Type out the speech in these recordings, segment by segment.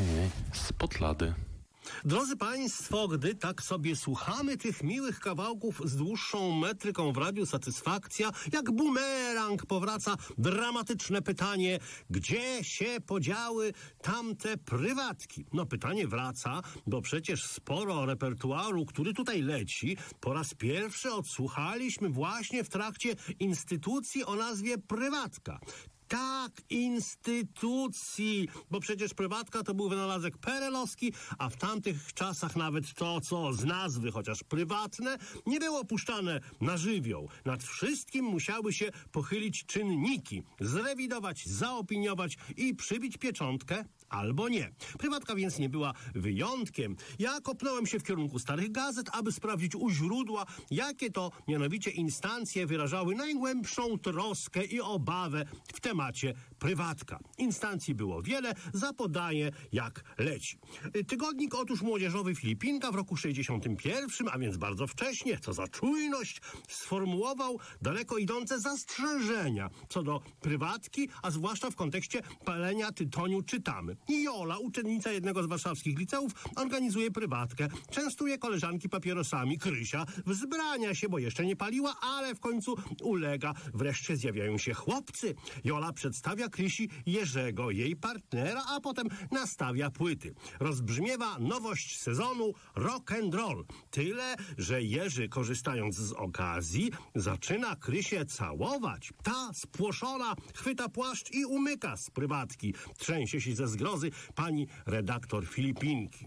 Ej, spod lady. Drodzy Państwo, gdy tak sobie słuchamy tych miłych kawałków z dłuższą metryką w radiu Satysfakcja, jak bumerang powraca dramatyczne pytanie, gdzie się podziały tamte prywatki? No pytanie wraca, bo przecież sporo repertuaru, który tutaj leci, po raz pierwszy odsłuchaliśmy właśnie w trakcie instytucji o nazwie prywatka. Tak, instytucji, bo przecież prywatka to był wynalazek perelowski, a w tamtych czasach nawet to, co z nazwy, chociaż prywatne, nie było puszczane na żywioł. Nad wszystkim musiały się pochylić czynniki, zrewidować, zaopiniować i przybić pieczątkę albo nie. Prywatka więc nie była wyjątkiem. Ja kopnąłem się w kierunku starych gazet, aby sprawdzić u źródła, jakie to mianowicie instancje wyrażały najgłębszą troskę i obawę w temacie prywatka. Instancji było wiele, zapodaję jak leci. Tygodnik otóż młodzieżowy Filipinka w roku 61, a więc bardzo wcześnie, co za czujność, sformułował daleko idące zastrzeżenia co do prywatki, a zwłaszcza w kontekście palenia tytoniu czytamy. I Jola, uczennica jednego z warszawskich liceów, organizuje prywatkę. Częstuje koleżanki papierosami. Krysia wzbrania się, bo jeszcze nie paliła, ale w końcu ulega. Wreszcie zjawiają się chłopcy. Jola przedstawia Krysi Jerzego, jej partnera, a potem nastawia płyty. Rozbrzmiewa nowość sezonu rock and roll. Tyle, że Jerzy, korzystając z okazji, zaczyna Krysię całować. Ta spłoszona chwyta płaszcz i umyka z prywatki. Trzęsie się ze pani redaktor Filipinki.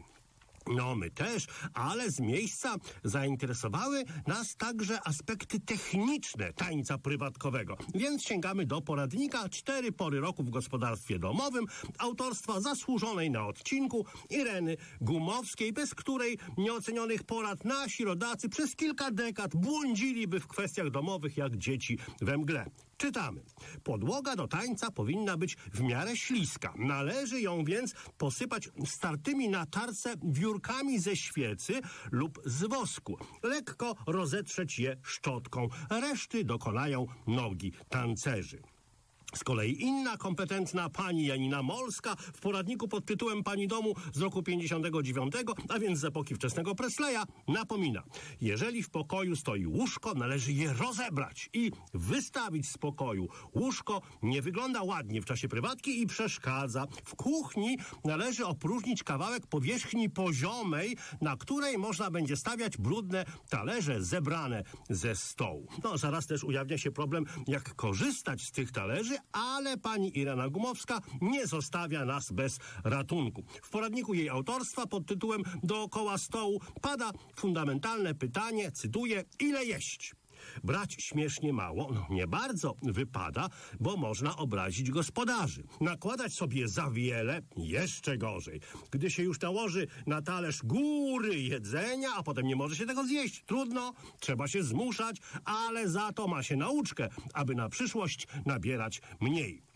No, my też, ale z miejsca zainteresowały nas także aspekty techniczne tańca prywatkowego. Więc sięgamy do poradnika Cztery pory roku w gospodarstwie domowym autorstwa zasłużonej na odcinku Ireny Gumowskiej, bez której nieocenionych porad nasi rodacy przez kilka dekad błądziliby w kwestiach domowych jak dzieci we mgle. Czytamy. Podłoga do tańca powinna być w miarę śliska. Należy ją więc posypać startymi na tarce wiórkami ze świecy lub z wosku. Lekko rozetrzeć je szczotką. Reszty dokonają nogi tancerzy. Z kolei inna kompetentna pani Janina Molska w poradniku pod tytułem Pani domu z roku 59, a więc z epoki wczesnego Presleya, napomina. Jeżeli w pokoju stoi łóżko, należy je rozebrać i wystawić z pokoju. Łóżko nie wygląda ładnie w czasie prywatki i przeszkadza. W kuchni należy opróżnić kawałek powierzchni poziomej, na której można będzie stawiać brudne talerze zebrane ze stołu. No, zaraz też ujawnia się problem, jak korzystać z tych talerzy, ale pani Irena Gumowska nie zostawia nas bez ratunku. W poradniku jej autorstwa pod tytułem Dookoła stołu pada fundamentalne pytanie, cytuję, ile jeść? Brać śmiesznie mało, no nie bardzo wypada, bo można obrazić gospodarzy. Nakładać sobie za wiele, jeszcze gorzej. Gdy się już nałoży na talerz góry jedzenia, a potem nie może się tego zjeść, trudno, trzeba się zmuszać, ale za to ma się nauczkę, aby na przyszłość nabierać mniej.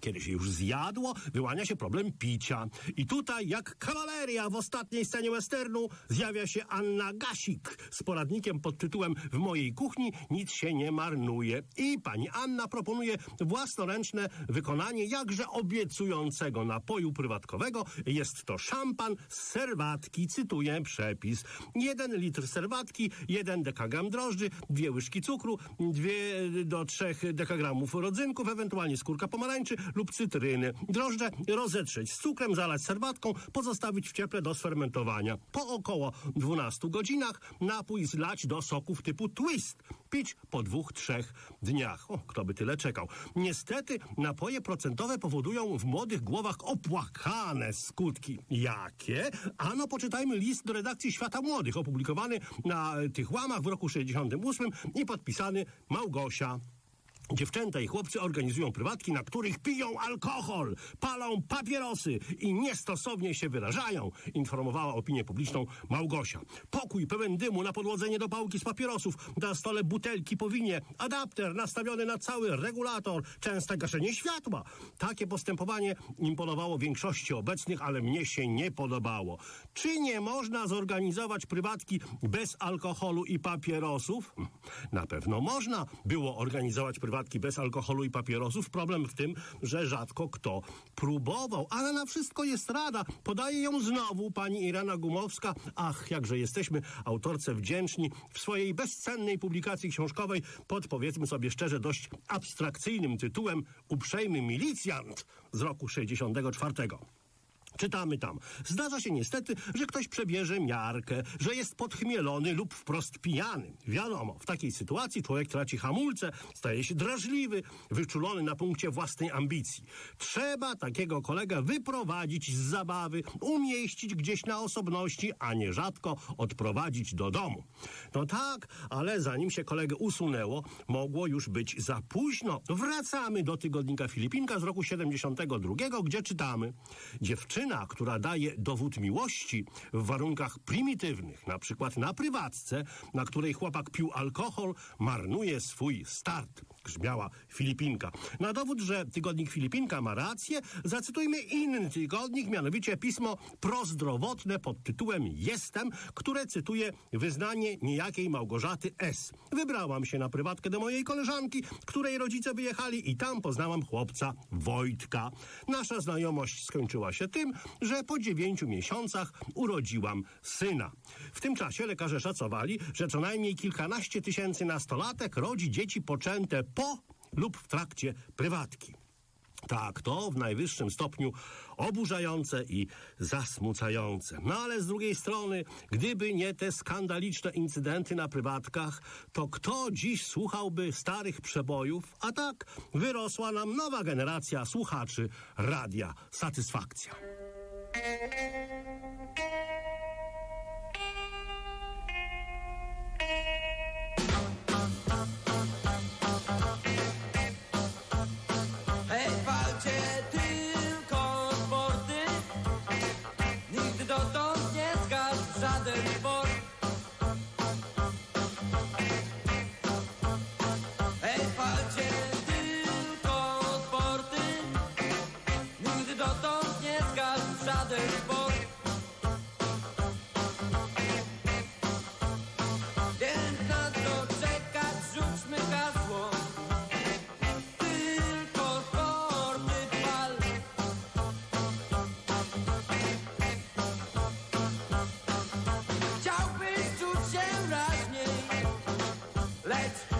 Kiedy się już zjadło, wyłania się problem picia. I tutaj, jak kawaleria w ostatniej scenie westernu, zjawia się Anna Gasik z poradnikiem pod tytułem W mojej kuchni nic się nie marnuje. I pani Anna proponuje własnoręczne wykonanie jakże obiecującego napoju prywatkowego. Jest to szampan z serwatki, cytuję przepis. Jeden litr serwatki, jeden dekagram drożdży, dwie łyżki cukru, dwie do trzech dekagramów rodzynków, ewentualnie skórka pomarańczy, lub cytryny. Drożdże rozetrzeć z cukrem, zalać serwatką, pozostawić w cieple do sfermentowania. Po około 12 godzinach napój zlać do soków typu twist. Pić po dwóch, trzech dniach. O, kto by tyle czekał. Niestety napoje procentowe powodują w młodych głowach opłakane skutki. Jakie? Ano poczytajmy list do redakcji Świata Młodych, opublikowany na tych łamach w roku 68 i podpisany Małgosia Dziewczęta i chłopcy organizują prywatki, na których piją alkohol, palą papierosy i niestosownie się wyrażają, informowała opinię publiczną Małgosia. Pokój pełen dymu na podłodze niedopałki z papierosów, na stole butelki po winie, adapter nastawiony na cały regulator, częste gaszenie światła. Takie postępowanie imponowało większości obecnych, ale mnie się nie podobało. Czy nie można zorganizować prywatki bez alkoholu i papierosów? Na pewno można było organizować prywatki bez alkoholu i papierosów. Problem w tym, że rzadko kto próbował, ale na wszystko jest rada. Podaje ją znowu pani Irena Gumowska. Ach, jakże jesteśmy autorce wdzięczni w swojej bezcennej publikacji książkowej pod, powiedzmy sobie szczerze, dość abstrakcyjnym tytułem Uprzejmy milicjant z roku 64. Czytamy tam. Zdarza się niestety, że ktoś przebierze miarkę, że jest podchmielony lub wprost pijany. Wiadomo, w takiej sytuacji człowiek traci hamulce, staje się drażliwy, wyczulony na punkcie własnej ambicji. Trzeba takiego kolegę wyprowadzić z zabawy, umieścić gdzieś na osobności, a nierzadko odprowadzić do domu. No tak, ale zanim się kolegę usunęło, mogło już być za późno. Wracamy do tygodnika Filipinka z roku 72, gdzie czytamy. Dziewczyna, która daje dowód miłości w warunkach prymitywnych, na przykład na prywatce, na której chłopak pił alkohol, marnuje swój start. Grzmiała Filipinka. Na dowód, że tygodnik Filipinka ma rację, zacytujmy inny tygodnik, mianowicie pismo prozdrowotne pod tytułem Jestem, które cytuje wyznanie niejakiej Małgorzaty S. Wybrałam się na prywatkę do mojej koleżanki, której rodzice wyjechali i tam poznałam chłopca Wojtka. Nasza znajomość skończyła się tym, że po dziewięciu miesiącach urodziłam syna. W tym czasie lekarze szacowali, że co najmniej kilkanaście tysięcy nastolatek rodzi dzieci poczęte po lub w trakcie prywatki. Tak, to w najwyższym stopniu oburzające i zasmucające. No ale z drugiej strony, gdyby nie te skandaliczne incydenty na prywatkach, to kto dziś słuchałby starych przebojów? A tak wyrosła nam nowa generacja słuchaczy radia Satysfakcja. lights.